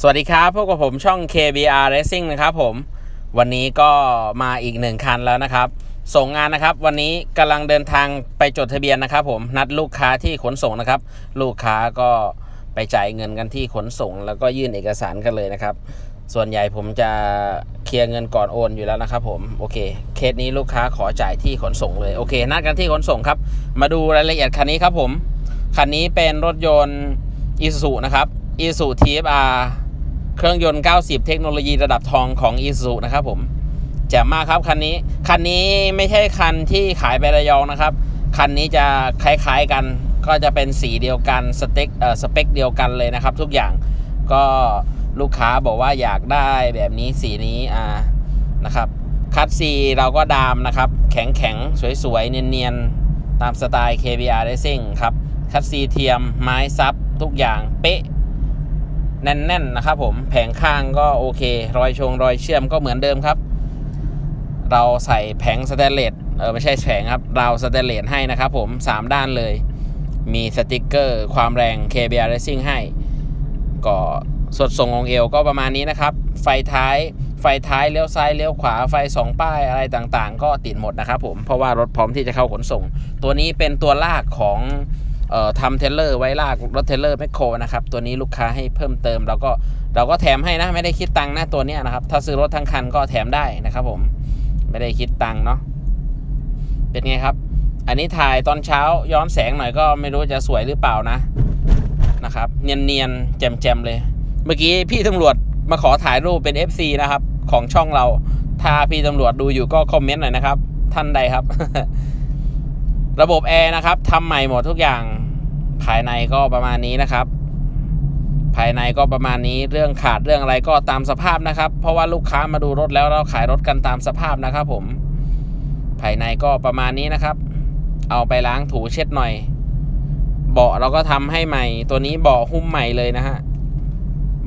สวัสดีครับพบกับผมช่อง KBR Racing นะครับผมวันนี้ก็มาอีกหนึ่งคันแล้วนะครับ ส่งงานนะครับ วันนี้กำลังเดินทางไปจดทะเบียนนะครับ ผมนัดลูกค้าที่ขนส่งนะครับ ลูกค้าก็ไปจ่ายเงินกันที่ขนส่ง แล้วก็ยื่นเอกสารกันเลยนะครับ ส่วนใหญ่ผมจะเคลียร์เงินก่อนโอนอยู่แล้วนะครับ ผมโอเคเคสนี้ลูกค้าขอจ่ายที่ขนส่งเลยโอเค นัดกันที่ขนส่งครับ มาดูรายละเอียดคันนี้ครับผมคันนี้เป็นรถยนต์ i s u นะครับ i s u TFR เครื่องยนต์ 90 เทคโนโลยีระดับทองของ i s u นะครับผมแจ่มมากครับคันนี้ คันนี้ไม่ใช่คันที่ขายไประยองนะครับ คันนี้จะคล้ายๆกัน ก็จะเป็นสีเดียวกันสเต็กเอ่อสเปคเดียวกันเลยนะครับ ทุกอย่างก็ลูกค้าบอกว่าอยากได้แบบนี้สีนี้อ่านะครับคัดซีเราก็ดามนะครับ แข็งแข็งๆสวยๆ เนียนๆ ตามสไตล์ KBR Racing ครับ คัดซีเทียมไม้ซับทุกอย่างเป๊ะ แน่นๆนะครับผมแผงข้างก็โอเค รอยชงรอยเชื่อมก็เหมือนเดิมครับ เราใส่แผงสแตนเลสเออไม่ใช่แผงครับเราสแตนเลสให้นะครับผม 3 ด้านเลย มีสติกเกอร์ ความแรง KBR Racing ให้ ก็สดส่งองเอวก็ประมาณนี้นะครับ ไฟท้ายไฟท้ายเลี้ยวซ้ายเลี้ยวขวาไฟ 2 ป้ายอะไรต่างๆ ก็ติดหมดนะครับผมเพราะว่ารถพร้อมที่จะเข้าขนส่ง ตัวนี้เป็นตัวลากของ ทำเทเลอร์ไว้ลากรถเทเลอร์แมคโครนะครับ ตัวนี้ลูกค้าให้เพิ่มเติมเราก็เราก็แถมให้นะไม่ได้คิดตังค์นะตัวนี้นะครับ ถ้าซื้อรถทั้งคันก็แถมได้นะครับผมไม่ได้คิดตังค์เนาะเป็นไงครับ อันนี้ถ่ายตอนเช้าย้อนแสงหน่อยก็ไม่รู้จะสวยหรือเปล่านะนะครับ เนียนๆแจ่มๆเลย เมื่อกี้พี่ตำรวจมาขอถ่ายรูปเป็น FC นะครับ ของช่องเราถ้าพี่ตำรวจดูอยู่ก็คอมเมนต์หน่อยนะครับ ท่านใดครับ ระบบแอร์นะครับทำใหม่หมดทุกอย่างภายในก็ประมาณนี้นะครับ ภายในก็ประมาณนี้เรื่องขาดเรื่องอะไรก็ตามสภาพนะครับ เพราะว่าลูกค้ามาดูรถแล้วเราขายรถกันตามสภาพนะครับ ผม ภายในก็ประมาณนี้นะครับ เอาไปล้างถูเช็ดหน่อย เบาะเราก็ทำให้ใหม่ ตัวนี้เบาะหุ้มใหม่เลยนะฮะ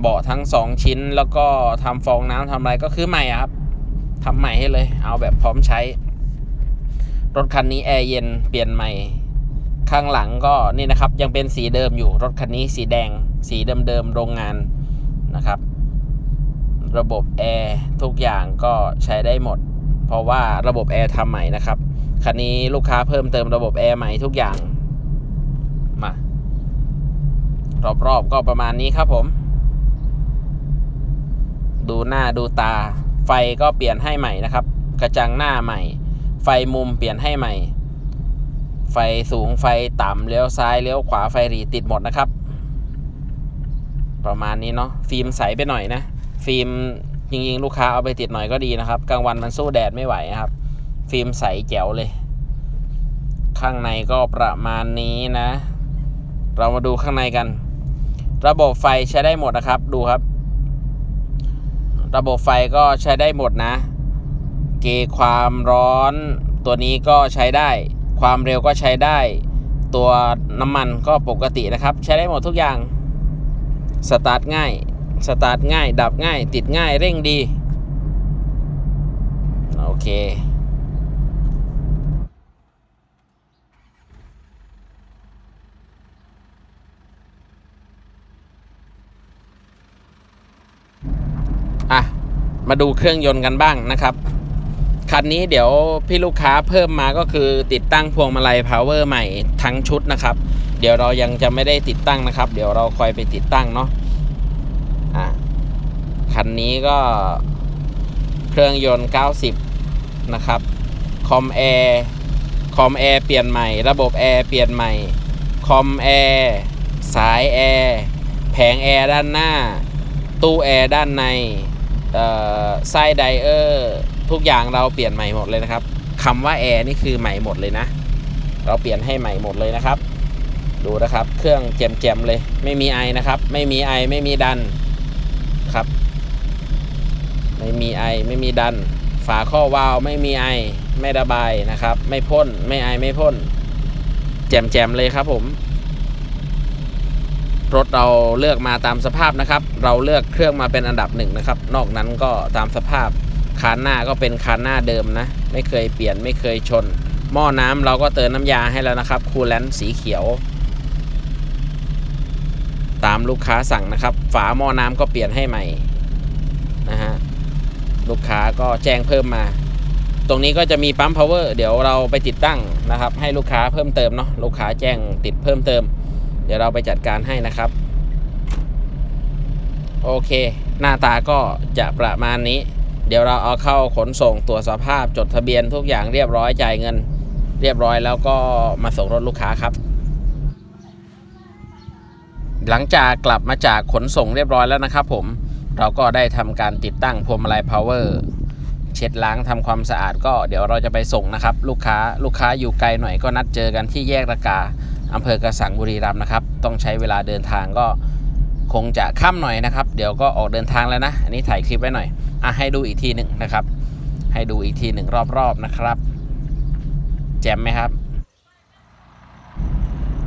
เบาะทั้งสองชิ้นแล้วก็ทำฟองน้ำทำอะไรก็คือใหม่ครับทำใหม่ให้เลย เอาแบบพร้อมใช้ รถคันนี้แอร์เย็นเปลี่ยนใหม่ ข้างหลังก็นี่นะครับยังเป็นสีเดิมอยู่รถคันนี้สีแดง สีเดิมๆโรงงานนะครับ ระบบแอร์ทุกอย่างก็ใช้ได้หมด เพราะว่าระบบแอร์ทำใหม่นะครับคันนี้ลูกค้าเพิ่มเติมระบบแอร์ใหม่ทุกอย่างมารอบๆก็ประมาณนี้ครับผม ดูหน้าดูตา ไฟก็เปลี่ยนให้ใหม่นะครับ กระจังหน้าใหม่ ไฟมุมเปลี่ยนให้ใหม่ ไฟสูงไฟต่ำเลี้ยวซ้ายเลี้ยวขวาไฟหรีติดหมดนะครับ ประมาณนี้เนาะฟิล์มใสไปหน่อยนะ ฟิล์มจริงๆ ลูกค้าเอาไปติดหน่อยก็ดีนะครับกลางวันมันสู้แดดไม่ไหวนะครับ ฟิล์มใสแจ๋วเลย ข้างในก็ประมาณนี้นะ เรามาดูข้างในกัน ระบบไฟใช้ได้หมดนะครับดูครับ ระบบไฟก็ใช้ได้หมดนะ เกความร้อน ตัวนี้ก็ใช้ได้ ความเร็วก็ใช้ได้ ตัวน้ำมันก็ปกตินะครับ ใช้ได้หมดทุกอย่าง สตาร์ทง่าย สตาร์ทง่าย ดับง่าย ติดง่าย เร่งดี โอเคอะ มาดูเครื่องยนต์กันบ้างนะครับ คันนี้เดี๋ยวพี่ลูกค้าเพิ่มมาก็คือติดตั้งพวงมาลัย power ใหม่ทั้งชุดนะครับ เดี๋ยวเรายังจะไม่ได้ติดตั้งนะครับ เดี๋ยวเราคอยไปติดตั้งเนาะอะคันนี้ก็เครื่องยนต์ 90 นะครับคอมแอร์คอมแอร์เปลี่ยนใหม่ ระบบแอร์เปลี่ยนใหม่คอมแอร์สายแอร์แผงแอร์ด้านหน้า ตู้แอร์ด้านในไส้ไดเออร์ ทุกอย่างเราเปลี่ยนใหม่หมดเลยนะครับคำว่าแอร์นี่คือใหม่หมดเลยนะ เราเปลี่ยนให้ใหม่หมดเลยนะครับ ดูนะครับ เครื่องแจมๆเลย ไม่มีไอนะครับ ไม่มีไอไม่มีดันครับ ไม่มีไอไม่มีดัน ฝาข้อวาล์วไม่มีไอไม่ระบายนะครับ ไม่พ่นไม่ไอไม่พ่นแจมๆเลยครับผมรถเราเลือกมาตามสภาพนะครับ เราเลือกเครื่องมาเป็นอันดับหนึ่งนะครับ นอกนั้นก็ตามสภาพ คานหน้าก็เป็นคานหน้าเดิมนะ ไม่เคยเปลี่ยนไม่เคยชน หม้อน้ำเราก็เติมน้ำยาให้แล้วนะครับคูลแลนต์สีเขียว ตามลูกค้าสั่งนะครับ ฝาหม้อน้ำก็เปลี่ยนให้ใหม่นะฮะลูกค้าก็แจ้งเพิ่มมา ตรงนี้ก็จะมีปั๊ม power เดี๋ยวเราไปติดตั้งนะครับ ให้ลูกค้าเพิ่มเติมเนาะลูกค้าแจ้งติดเพิ่มเติม เดี๋ยวเราไปจัดการให้นะครับโอเค หน้าตาก็จะประมาณนี้ เดี๋ยวเราเอาเข้าขนส่งตรวจสภาพจดทะเบียนทุกอย่างเรียบร้อยจ่ายเงิน เรียบร้อยแล้วก็มาส่งรถลูกค้าครับ หลังจากกลับมาจากขนส่งเรียบร้อยแล้วนะครับผมเราก็ได้ทำการติดตั้งพวงมาลัย power เช็ดล้างทำความสะอาดก็เดี๋ยวเราจะไปส่งนะครับ ลูกค้าลูกค้าอยู่ไกลหน่อยก็นัดเจอกันที่แยกระกาอำเภอกระสังบุรีรัมย์นะครับ ต้องใช้เวลาเดินทางก็ คงจะค่ำหน่อยนะครับ เดี๋ยวก็ออกเดินทางแล้วนะ อันนี้ถ่ายคลิปไว้หน่อยอะให้ดูอีกทีหนึ่งนะครับ ให้ดูอีกทีหนึ่งรอบๆนะครับ แจ่มไหมครับ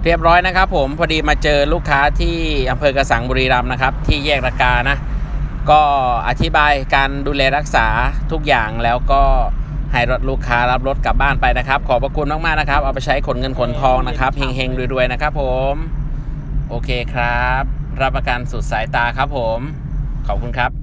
เรียบร้อยนะครับ ผมพอดีมาเจอลูกค้าที่อำเภอกระสังบุรีรัมย์นะครับ ที่แยกระกานะ ก็อธิบายการดูแลรักษาทุกอย่างแล้วก็ให้รถลูกค้ารับรถกลับบ้านไปนะครับ ขอบพระคุณมากๆนะครับ เอาไปใช้ขนเงินขนทองนะครับเฮงๆรวยๆนะครับ ผม โอเคครับ รับประกันสุดสายตาครับผม ขอบคุณครับ